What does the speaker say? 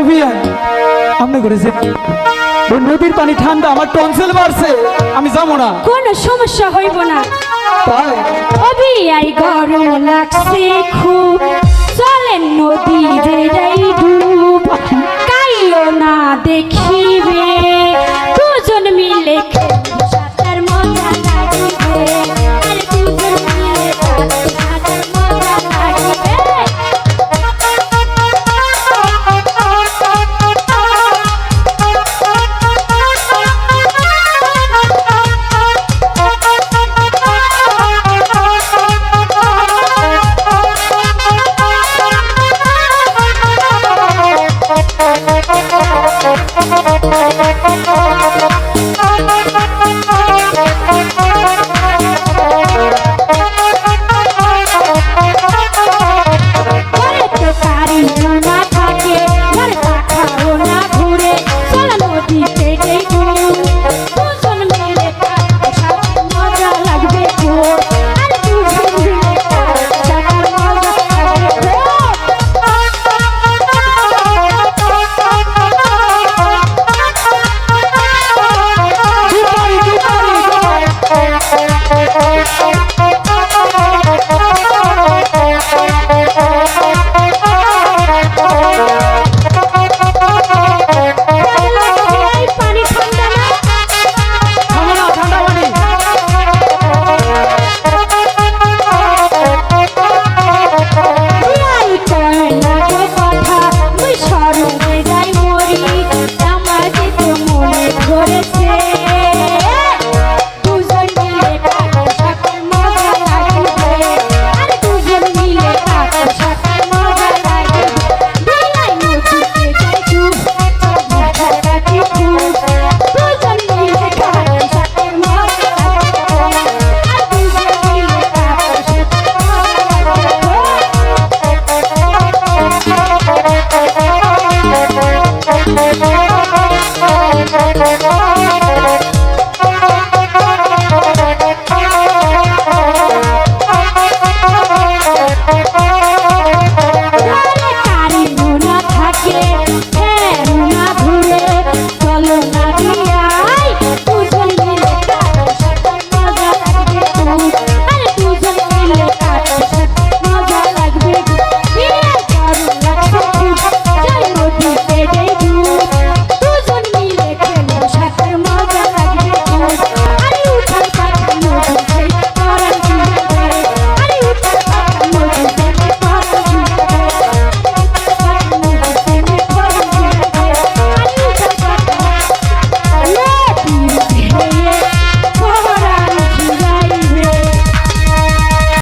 অভিয়ান। আপনি করেছে ওই নদীর পানি ঠান্ডা আমার টনসেল বাড়ছে। আমি যাব না। কোনো সমস্যা হইব না। তাই? অভিয়াই গরম লাগছে খুব। চলেন নদী Oh, my God. Thank you.